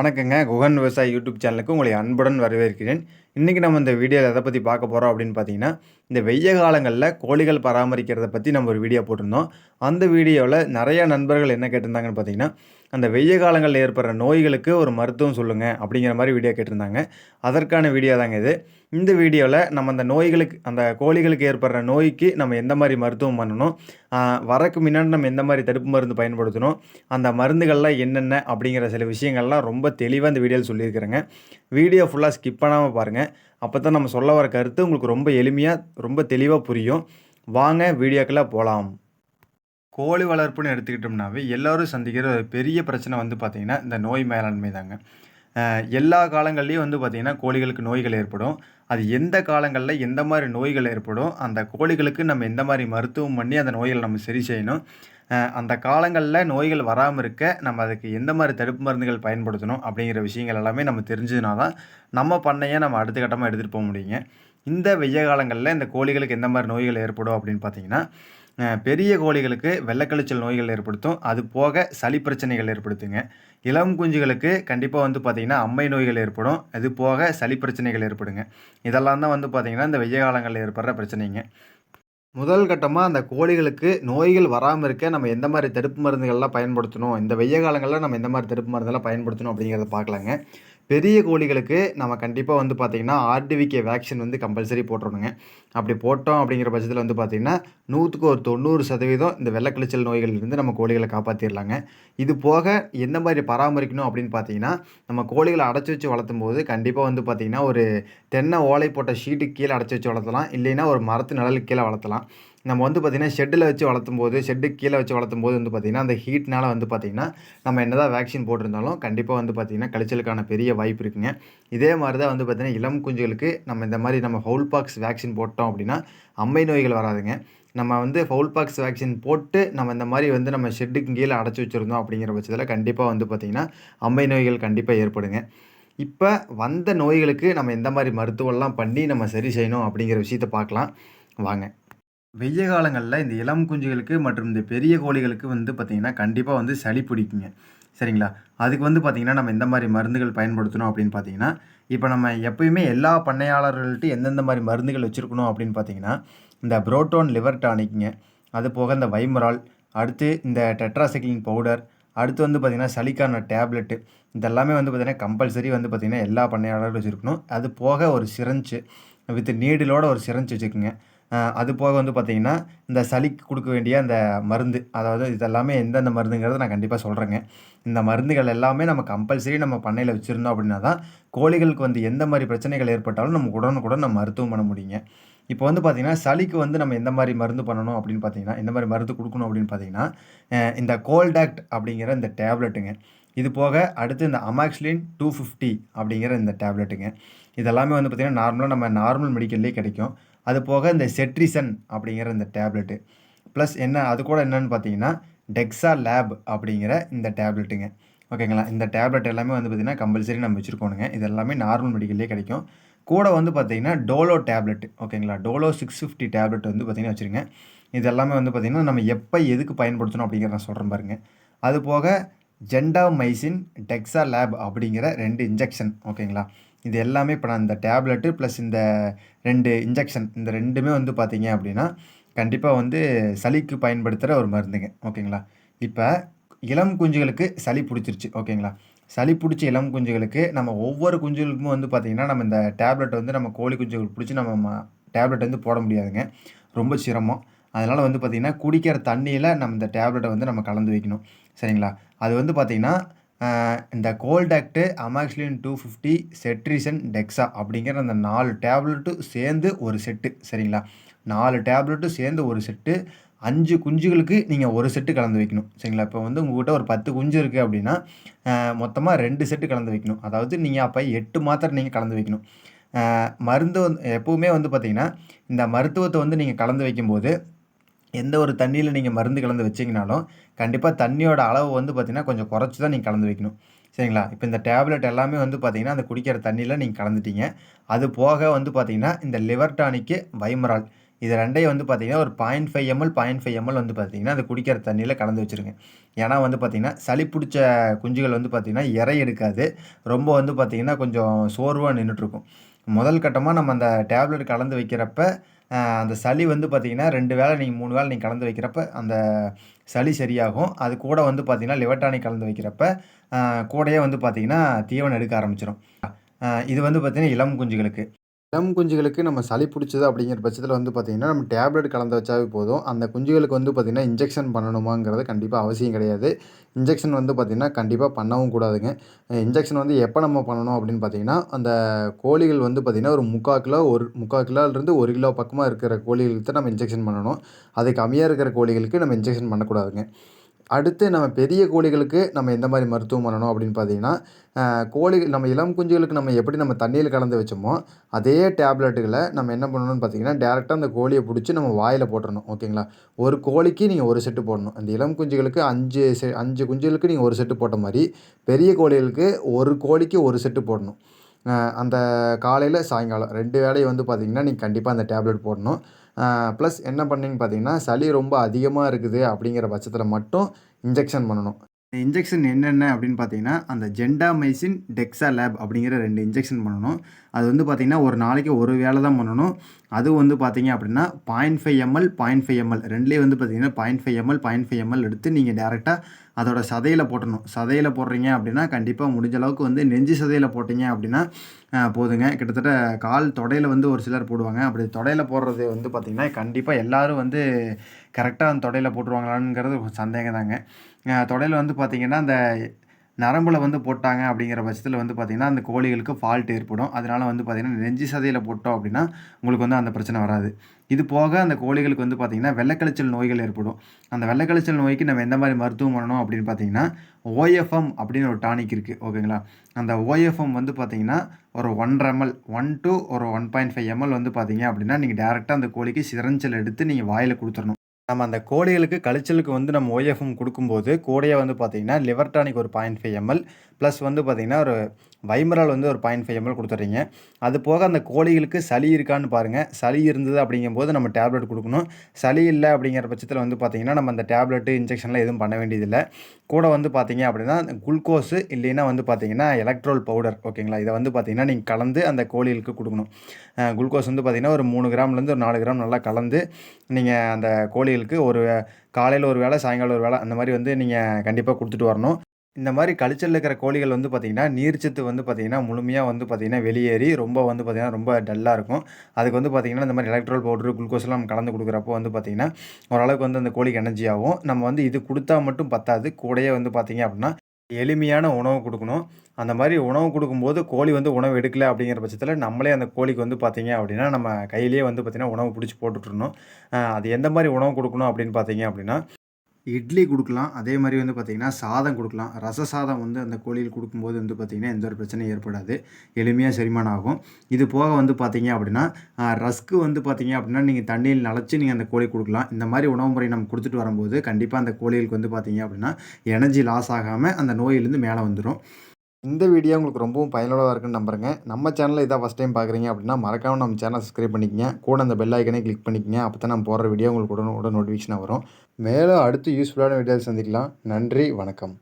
வணக்கங்க. குகன் விவசாய யூடியூப் சேனலுக்கு உங்களை அன்புடன் வரவேற்கிறேன். இன்றைக்கி நம்ம இந்த வீடியோவில் எதை பற்றி பார்க்க போகிறோம் அப்படின்னு பார்த்தீங்கன்னா இந்த வெய்ய காலங்களில் கோழிகள் பராமரிக்கிறத பற்றி நம்ம ஒரு வீடியோ போட்டிருந்தோம். அந்த வீடியோவில் நிறையா நண்பர்கள் என்ன கேட்டிருந்தாங்கன்னு பார்த்தீங்கன்னா அந்த வெய்ய காலங்களில் ஏற்படுற நோய்களுக்கு ஒரு மருத்துவம் சொல்லுங்கள் அப்படிங்கிற மாதிரி வீடியோ கேட்டிருந்தாங்க. அதற்கான வீடியோ தாங்க இது. இந்த வீடியோவில் நம்ம அந்த நோய்களுக்கு அந்த கோழிகளுக்கு ஏற்படுற நோய்க்கு நம்ம எந்த மாதிரி மருத்துவம் பண்ணணும்? வரக்கு முன்னாடி நம்ம எந்த மாதிரி தடுப்பு மருந்து பயன்படுத்தணும்? அந்த மருந்துகள்லாம் என்னென்ன? அப்படிங்கிற சில விஷயங்கள்லாம் ரொம்ப தெளிவாக இந்த வீடியோவில் சொல்லியிருக்கிறேங்க. வீடியோ ஃபுல்லாக ஸ்கிப் பண்ணாமல் பாருங்கள் அப்போ தான் நம்ம சொல்ல வர கருத்து உங்களுக்கு ரொம்ப எளிமையாக ரொம்ப தெளிவாக புரியும். வாங்க வீடியோக்கெல்லாம் போகலாம் கோழி வளர்ப்புன்னு எடுத்துக்கிட்டோம்னாவே எல்லோரும் சந்திக்கிற ஒரு பெரிய பிரச்சனை வந்து பார்த்திங்கன்னா இந்த நோய் மேலாண்மை தாங்க. எல்லா காலங்கள்லேயும் வந்து பார்த்திங்கன்னா கோழிகளுக்கு நோய்கள் ஏற்படும். அது எந்த காலங்களில் எந்த மாதிரி நோய்கள் ஏற்படும் அந்த கோழிகளுக்கு நம்ம எந்த மாதிரி மருத்துவம் பண்ணி அந்த நோய்களை நம்ம சரி செய்யணும். அந்த காலங்களில் நோய்கள் வராமல் இருக்க நம்ம அதுக்கு எந்த மாதிரி தடுப்பு மருந்துகள் பயன்படுத்தணும் அப்படிங்கிற விஷயங்கள் எல்லாமே நம்ம தெரிஞ்சதுனா தான் நம்ம பண்ணையை நம்ம அடுத்த கட்டமாக எடுத்துகிட்டு போக முடியுங்க. இந்த வெய்ய காலங்களில் இந்த கோழிகளுக்கு எந்த மாதிரி நோய்கள் ஏற்படும் அப்படின்னு பார்த்தீங்கன்னா பெரிய கோழிகளுக்கு வெள்ளக்கழிச்சல் நோய்கள் ஏற்படுத்தும். அது போக சளி பிரச்சனைகள் ஏற்படுத்துங்க. இளம் குஞ்சுகளுக்கு கண்டிப்பாக வந்து பார்த்திங்கன்னா அம்மை நோய்கள் ஏற்படும். அது போக சளி பிரச்சனைகள் ஏற்படுங்க. இதெல்லாம் தான் வந்து பார்த்திங்கன்னா இந்த வெய்ய காலங்களில் ஏற்படுற பிரச்சனைங்க. முதல் கட்டமாக அந்த கோழிகளுக்கு நோய்கள் வராமல் இருக்க நம்ம எந்த மாதிரி தடுப்பு மருந்துகள்லாம் பயன்படுத்தணும்? இந்த வெய்ய காலங்களில் நம்ம எந்த மாதிரி தடுப்பு மருந்தெல்லாம் பயன்படுத்தணும் அப்படிங்கிறத பார்க்கலாங்க பெரிய கோழிகளுக்கு நம்ம கண்டிப்பாக வந்து பார்த்திங்கன்னா ஆர்டிவிகே வேக்சின் வந்து கம்பல்சரி போட்டுருணுங்க அப்படி போட்டோம் அப்படிங்கிற பட்சத்தில் வந்து பார்த்திங்கன்னா நூற்றுக்கு ஒரு தொண்ணூறு சதவீதம் இந்த வெள்ளக்கிழிச்சல் நோய்களிலிருந்து நம்ம கோழிகளை காப்பாற்றிடலாங்க இது போக எந்த மாதிரி பராமரிக்கணும் அப்படின்னு பார்த்தீங்கன்னா நம்ம கோழிகளை அடைச்சி வச்சு வளர்த்தும் போது கண்டிப்பாக வந்து பார்த்திங்கன்னா ஒரு தென்னை ஓலை போட்ட ஷீட்டுக்கு கீழே அடைச்சி வச்சு வளர்த்தலாம். இல்லைன்னா ஒரு மரத்து நிழலுக்கு கீழே வளர்த்தலாம். நம்ம வந்து பார்த்திங்கன்னா ஷெட்டில் வச்சு வளர்த்தும் போது ஷெட்டு கீழே வச்சு வளர்த்தும் போது வந்து பார்த்திங்கன்னா அந்த ஹீட்னால் வந்து பார்த்திங்கன்னா நம்ம என்ன தான் வேக்சின் போட்டிருந்தாலும் கண்டிப்பாக வந்து பார்த்திங்கன்னா கழிச்சலுக்கான பெரிய வாய்ப்பு இருக்குங்க. இதே மாதிரி தான் வந்து பார்த்திங்கன்னா இளம் குஞ்சுகளுக்கு நம்ம இந்த மாதிரி நம்ம ஹவுல் பாக்ஸ் வேக்சின் போட்டோம் அப்படின்னா அம்மை நோய்கள் வராதுங்க. நம்ம வந்து ஃபவுல் பாக்ஸ் வேக்சின் போட்டு நம்ம இந்த மாதிரி வந்து நம்ம ஷெட்டுக்கு கீழே அடைச்சி வச்சுருந்தோம் அப்படிங்கிற பட்சத்தில் கண்டிப்பாக வந்து பார்த்திங்கன்னா அம்மை நோய்கள் கண்டிப்பாக ஏற்படுங்க. இப்போ வந்த நோய்களுக்கு நம்ம எந்த மாதிரி மருத்துவம்லாம் பண்ணி நம்ம சரி செய்யணும் அப்படிங்கிற விஷயத்த பார்க்கலாம். வாங்க. வெய்ய காலங்களில் இந்த இளம் குஞ்சுகளுக்கு மற்றும் இந்த பெரிய கோழிகளுக்கு வந்து பார்த்திங்கன்னா கண்டிப்பாக வந்து சளி பிடிக்குங்க. சரிங்களா? அதுக்கு வந்து பார்த்திங்கன்னா நம்ம எந்த மாதிரி மருந்துகள் பயன்படுத்தணும் அப்படின்னு பார்த்தீங்கன்னா இப்போ நம்ம எப்பயுமே எல்லா பண்ணையாளர்கள்ட்ட எந்தெந்த மாதிரி மருந்துகள் வச்சுருக்கணும் அப்படின்னு பார்த்தீங்கன்னா இந்த புரோட்டோன் லிவர் டானிக்குங்க அது போக இந்த வைமரால் அடுத்து இந்த டெட்ராசைக்ளின் பவுடர் அடுத்து வந்து பார்த்திங்கன்னா சளிக்கான டேப்லெட்டு இதெல்லாமே வந்து பார்த்திங்கன்னா கம்பல்சரி வந்து பார்த்திங்கன்னா எல்லா பண்ணையாளர்களும் வச்சுருக்கணும். அது போக ஒரு சிரஞ்சு வித் நீடிலோட ஒரு சிரஞ்சு வச்சுக்கோங்க அது போக வந்து பார்த்திங்கன்னா இந்த சளிக்கு கொடுக்க வேண்டிய அந்த மருந்து அதாவது இதெல்லாமே எந்தெந்த மருந்துங்கிறத நான் கண்டிப்பாக சொல்கிறேங்க இந்த மருந்துகள் எல்லாமே நம்ம கம்பல்சரி நம்ம பண்ணையில் வச்சுருந்தோம் அப்படின்னா தான் கோழிகளுக்கு வந்து எந்த மாதிரி பிரச்சனைகள் ஏற்பட்டாலும் நம்ம உடனுக்குடன் நம்ம மருத்துவம் பண்ண முடியுங்க. இப்போ வந்து பார்த்திங்கன்னா சளிக்கு வந்து நம்ம எந்த மாதிரி மருந்து பண்ணணும் அப்படின்னு பார்த்தீங்கன்னா எந்த மாதிரி மருந்து கொடுக்கணும் அப்படின்னு பார்த்தீங்கன்னா இந்த கோல்டாக்ட் அப்படிங்கிற இந்த டேப்லெட்டுங்க. இது போக அடுத்து இந்த அமாக்ஸ்லின் டூ ஃபிஃப்டி அப்படிங்கிற இந்த டேப்லெட்டுங்க. இதெல்லாமே வந்து பார்த்திங்கன்னா நார்மலாக நம்ம நார்மல் மெடிக்கல்லே கிடைக்கும். அது போக இந்த செட்ரிசன் அப்படிங்கிற இந்த டேப்லெட்டு. ப்ளஸ் என்ன அது கூட என்னென்னு பார்த்தீங்கன்னா டெக்ஸா லேப் அப்படிங்கிற இந்த டேப்லெட்டுங்க. ஓகேங்களா? இந்த டேப்லெட் எல்லாமே வந்து பார்த்திங்கன்னா கம்பல்சரி நம்ம வச்சுருக்கோணுங்க. இது எல்லாமே நார்மல் மெடிக்கல்லே கிடைக்கும். கூட வந்து பார்த்திங்கன்னா டோலோ டேப்லெட் ஓகேங்களா? டோலோ சிக்ஸ் ஃபிஃப்டி டேப்லெட் வந்து பார்த்திங்கன்னா வச்சுருங்க. இது எல்லாமே வந்து பார்த்திங்கன்னா நம்ம எப்போ எதுக்கு பயன்படுத்தணும் அப்படிங்கிறத நான் சொல்கிறேன் பாருங்கள் அது போக ஜெண்டாமைசின் டெக்ஸா லேப் அப்படிங்கிற ரெண்டு இன்ஜெக்ஷன் ஓகேங்களா இது எல்லாமே இப்போ நான் இந்த டேப்லெட்டு ப்ளஸ் இந்த ரெண்டு இன்ஜெக்ஷன் இந்த ரெண்டுமே வந்து பார்த்தீங்க அப்படின்னா கண்டிப்பாக வந்து சளிக்கு பயன்படுத்துகிற ஒரு மருந்துங்க ஓகேங்களா இப்போ இளம் குஞ்சுகளுக்கு சளி பிடிச்சிருச்சு ஓகேங்களா சளி பிடிச்ச இளம் குஞ்சுகளுக்கு நம்ம ஒவ்வொரு குஞ்சுகளுக்கும் வந்து பார்த்திங்கன்னா நம்ம இந்த டேப்லெட் வந்து நம்ம கோழி குஞ்சுகளுக்கு பிடிச்சி நம்ம டேப்லெட் வந்து போட முடியாதுங்க. ரொம்ப சிரமம். அதனால் வந்து பார்த்திங்கன்னா குடிக்கிற தண்ணியில் நம்ம இந்த டேப்லெட்டை வந்து நம்ம கலந்து வைக்கணும். சரிங்களா? அது வந்து பார்த்திங்கன்னா இந்த Coldact amoxicillin two fifty cetirizine dexa அப்படிங்கிற அந்த நாலு டேப்லெட்டும் சேர்ந்து ஒரு செட்டு. சரிங்களா? நாலு டேப்லெட்டும் சேர்ந்து ஒரு செட்டு. அஞ்சு குஞ்சுகளுக்கு நீங்கள் ஒரு செட்டு கலந்து வைக்கணும். சரிங்களா? இப்போ வந்து உங்கள்கிட்ட ஒரு பத்து குஞ்சு இருக்குது அப்படின்னா மொத்தமாக ரெண்டு செட்டு கலந்து வைக்கணும். அதாவது நீங்கள் அப்போ எட்டு மாத்திரை நீங்கள் கலந்து வைக்கணும். மருந்து வந்து எப்போவுமே வந்து பார்த்திங்கன்னா இந்த மருத்துவத்தை வந்து நீங்கள் கலந்து வைக்கும்போது எந்த ஒரு தண்ணியில் நீங்கள் மருந்து கலந்து வச்சிங்கனாலும் கண்டிப்பாக தண்ணியோட அளவு வந்து பார்த்திங்கன்னா கொஞ்சம் குறைச்சி தான் நீங்கள் கலந்து வைக்கணும். சரிங்களா? இப்போ இந்த டேப்லெட் எல்லாமே வந்து பார்த்திங்கன்னா அந்த குடிக்கிற தண்ணியில் நீங்கள் கலந்துட்டீங்க. அது போக வந்து பார்த்திங்கன்னா இந்த லிவர் டானிக்கு வைமரால். இது ரெண்டையும் வந்து பார்த்தீங்கன்னா ஒரு point five ml point five ml வந்து பார்த்திங்கன்னா அது குடிக்கிற தண்ணியில் கலந்து வச்சுருங்க. ஏன்னா வந்து பார்த்திங்கன்னா சளி பிடிச்ச குஞ்சுகள் வந்து பார்த்திங்கன்னா இறை எடுக்காது. ரொம்ப வந்து பார்த்திங்கன்னா கொஞ்சம் சோர்வாக நின்றுட்டுருக்கும் முதல் கட்டமாக நம்ம அந்த டேப்லெட் கலந்து வைக்கிறப்ப அந்த சளி வந்து பார்த்திங்கன்னா ரெண்டு வேளை நீங்கள் மூணு வேளை நீங்கள் கலந்து வைக்கிறப்ப அந்த சளி சரியாகும். அது கூட வந்து பார்த்திங்கன்னா லிவர்டானிக் கலந்து வைக்கிறப்ப கூடையே வந்து பார்த்திங்கன்னா தீவனம் எடுக்க ஆரம்பிச்சிடும் இது வந்து பார்த்திங்கன்னா இளம் குஞ்சுகளுக்கு. இளம் குஞ்சுகளுக்கு நம்ம சளி பிடிச்சது அப்படிங்கிற பட்சத்தில் வந்து பார்த்திங்கன்னா நம்ம டேப்லெட் கலந்து வச்சாவே போதும். அந்த குஞ்சுகளுக்கு வந்து பார்த்திங்கன்னா இன்ஜெக்ஷன் பண்ணணுமாங்கிறது கண்டிப்பாக அவசியம் கிடையாது. இன்ஜெக்ஷன் வந்து பார்த்திங்கன்னா கண்டிப்பாக பண்ணவும் கூடாதுங்க. இன்ஜெக்ஷன் வந்து எப்போ நம்ம பண்ணணும் அப்படின்னு பார்த்திங்கன்னா அந்த கோழிகள் வந்து பார்த்திங்கன்னா ஒரு முக்கால் கிலோ ஒரு முக்கால் கிலோலேருந்து ஒரு கிலோ பக்கமாக இருக்கிற கோழிகளுக்கு தான் நம்ம இன்ஜெக்ஷன் பண்ணணும். அது கம்மியாக இருக்கிற கோழிகளுக்கு நம்ம இன்ஜெக்ஷன் பண்ணக்கூடாதுங்க. அடுத்து நம்ம பெரிய கோழிகளுக்கு நம்ம எந்த மாதிரி மருத்துவம் பண்ணணும் அப்படின்னு பார்த்தீங்கன்னா கோழிகள் நம்ம இளம் குஞ்சுகளுக்கு நம்ம எப்படி நம்ம தண்ணியில் கலந்து வச்சோமோ அதே டேப்லெட்டுகளை நம்ம என்ன பண்ணணும்னு பார்த்தீங்கன்னா டேரெக்டாக அந்த கோழியை பிடிச்சி நம்ம வாயில் போட்டுடணும் ஓகேங்களா? ஒரு கோழிக்கு நீங்கள் ஒரு செட்டு போடணும். அந்த இளம் குஞ்சுகளுக்கு அஞ்சு செ அஞ்சு குஞ்சுகளுக்கு நீங்கள் ஒரு செட்டு போட்ட மாதிரி பெரிய கோழிகளுக்கு ஒரு கோழிக்கு ஒரு செட்டு போடணும். அந்த காலையில் சாயங்காலம் ரெண்டு வேலையை வந்து பார்த்திங்கன்னா நீங்கள் கண்டிப்பாக அந்த டேப்லெட் போடணும். ப்ளஸ் என்ன பண்ணிங்க பார்த்தீங்கன்னா சளி ரொம்ப அதிகமாக இருக்குது அப்படிங்கிற பட்சத்தில் மட்டும் இன்ஜெக்ஷன் பண்ணணும். இன்ஜெக்ஷன் என்னென்ன அப்படின்னு பார்த்தீங்கன்னா அந்த ஜெண்டாமைசின் டெக்ஸா லேப் அப்படிங்கிற ரெண்டு இன்ஜெக்ஷன் பண்ணணும். அது வந்து பார்த்திங்கன்னா ஒரு நாளைக்கு ஒரு வேலை தான் பண்ணணும். அதுவும் வந்து பார்த்தீங்க அப்படின்னா point five ml point five ml ரெண்டுலேயே வந்து பார்த்தீங்கன்னா point five ml point five ml எடுத்து நீங்கள் டேரெக்டாக அதோட சதையில் போட்டணும். சதையில் போடுறீங்க அப்படின்னா கண்டிப்பாக முடிஞ்ச அளவுக்கு வந்து நெஞ்சு சதையில் போட்டிங்க அப்படின்னா போதுங்க. கிட்டத்தட்ட கால் தொடையில் வந்து ஒரு சிலர் போடுவாங்க. அப்படி தொடையில் போடுறது வந்து பார்த்திங்கன்னா கண்டிப்பாக எல்லோரும் வந்து கரெக்டாக அந்த தொடையில் போட்டுருவாங்களான்ங்கிறது சந்தேகம் தாங்க தொடையில் வந்து பார்த்திங்கன்னா அந்த நரம்பில் வந்து போட்டாங்க அப்படிங்கிற பட்சத்தில் வந்து பார்த்திங்கன்னா அந்த கோழிகளுக்கு ஃபால்ட் ஏற்படும். அதனால் வந்து பார்த்திங்கன்னா நெஞ்சு சதையில் போட்டோம் அப்படின்னா உங்களுக்கு வந்து அந்த பிரச்சனை வராது. இது போக அந்த கோழிகளுக்கு வந்து பார்த்திங்கன்னா வெள்ளக்கழிச்சல் நோய்கள் ஏற்படும். அந்த வெள்ளக்கழிச்சல் நோய்க்கு நம்ம எந்த மாதிரி மருத்துவம் பண்ணணும் அப்படின்னு பார்த்தீங்கன்னா ஓஎஃப்எம் அப்படின்னு ஒரு டானிக் இருக்குது ஓகேங்களா? அந்த ஓஎஃப்எம் வந்து பார்த்திங்கன்னா ஒரு ஒன்றரை எம்எல் ஒன் டு ஒரு ஒன் பாயிண்ட் ஃபைவ் எம்எல் வந்து பார்த்தீங்க அப்படின்னா நீங்கள் டேரெக்டாக அந்த கோழிக்கு சிரஞ்சல் எடுத்து நீங்கள் வாயில் கொடுத்துடணும் நம்ம அந்த கோழிகளுக்கு கழிச்சலுக்கு வந்து நம்ம ஓஎஃப்எம் கொடுக்கும்போது கூடையே வந்து பார்த்திங்கன்னா லிவர் டானிக் ஒரு பாயிண்ட் ஃபைவ் எம்எல் ப்ளஸ் வந்து பார்த்திங்கன்னா ஒரு வைமரால் வந்து ஒரு பாயிண்ட் ஃபைவ் எம்எல் கொடுத்துட்றீங்க. அது போக அந்த கோழிகளுக்கு சளி இருக்கான்னு பாருங்கள் சளி இருந்தது அப்படிங்கும்போது நம்ம டேப்லெட் கொடுக்கணும். சளி இல்லை அப்படிங்கிற பட்சத்தில் வந்து பார்த்திங்கன்னா நம்ம அந்த டேப்லெட்டு இன்ஜெக்ஷன்லாம் எதுவும் பண்ண வேண்டியதில்லை. கூட வந்து பார்த்திங்க அப்படின்னா குளுக்கோஸு இல்லைன்னா வந்து பார்த்திங்கன்னா எலக்ட்ரோல் பவுடர் ஓகேங்களா? இதை வந்து பார்த்திங்கன்னா நீங்கள் கலந்து அந்த கோழிகளுக்கு கொடுக்கணும். குளுக்கோஸ் வந்து பார்த்திங்கன்னா ஒரு மூணு கிராம்லேருந்து ஒரு நாலு கிராம் நல்லா கலந்து நீங்கள் அந்த கோழிகளுக்கு ஒரு காலையில் ஒரு வேளை சாயங்காலம் ஒரு வேளை அந்த மாதிரி வந்து நீங்கள் கண்டிப்பாக கொடுத்துட்டு வரணும். இந்த மாதிரி கழிச்சல்ல இருக்கிற கோழிகள் வந்து பார்த்திங்கன்னா நீர்ச்சத்து வந்து பார்த்திங்கன்னா முழுமையாக வந்து பார்த்திங்கன்னா வெளியேறி ரொம்ப வந்து பார்த்திங்கன்னா ரொம்ப டல்லாக இருக்கும். அதுக்கு வந்து பார்த்திங்கன்னா இந்த மாதிரி எலக்ட்ரோல் பவுட்ரு குளுக்கோஸ்லாம் கலந்து கொடுக்குறப்போ வந்து பார்த்திங்கன்னா ஓரளவுக்கு வந்து அந்த கோழிக்கு எனர்ஜி ஆகும். நம்ம வந்து இது கொடுத்தா மட்டும் பத்தாது. கூடயே வந்து பார்த்திங்க அப்படின்னா எளிமையான உணவு கொடுக்கணும். அந்த மாதிரி உணவு கொடுக்கும்போது கோழி வந்து உணவு எடுக்கலை அப்படிங்கிற பட்சத்தில் நம்மளே அந்த கோழிக்கு வந்து பார்த்திங்க அப்படின்னா நம்ம கையிலேயே வந்து பார்த்திங்கன்னா உணவு பிடிச்சி போட்டுட்ருணும் அது எந்த மாதிரி உணவு கொடுக்கணும் அப்படின்னு பார்த்தீங்க அப்படின்னா இட்லி கொடுக்கலாம். அதே மாதிரி வந்து பார்த்திங்கன்னா சாதம் கொடுக்கலாம். ரச சாதம் வந்து அந்த கோழியில் கொடுக்கும்போது வந்து பார்த்திங்கன்னா எந்த ஒரு பிரச்சனையும் ஏற்படாது. எளிமையாக செரிமானம் ஆகும். இது போக வந்து பார்த்திங்க அப்படின்னா ரஸ்க்கு வந்து பார்த்திங்க அப்படின்னா நீங்கள் தண்ணியில் நனைச்சி நீங்கள் அந்த கோழி கொடுக்கலாம். இந்த மாதிரி உணவு முறை நம்ம கொடுத்துட்டு வரும்போது கண்டிப்பாக அந்த கோழிகளுக்கு வந்து பார்த்திங்க அப்படின்னா எனர்ஜி லாஸ் ஆகாமல் அந்த நோயிலேருந்து மேலே வந்துடும் இந்த வீடியோ உங்களுக்கு ரொம்பவும் பயனுள்ளதாக இருக்குன்னு நம்புறேங்க. நம்ம சேனலில் இதான் ஃபஸ்ட் டைம் பார்க்குறீங்க அப்படின்னா மறக்காமல் நம்ம சேனல் சப்ஸ்கிரைப் பண்ணிக்கங்க. கூட அந்த பெல் ஐக்கனே கிளிக் பண்ணிக்கங்க. அப்போ தான் நம்ம போடுற வீடியோ உங்களுக்கு உடனே உடனே நோட்டிஃபிகேஷனாக வரும். மேலும் அடுத்து யூஸ்ஃபுல்லான வீடியோ சந்திக்கலாம். நன்றி வணக்கம்.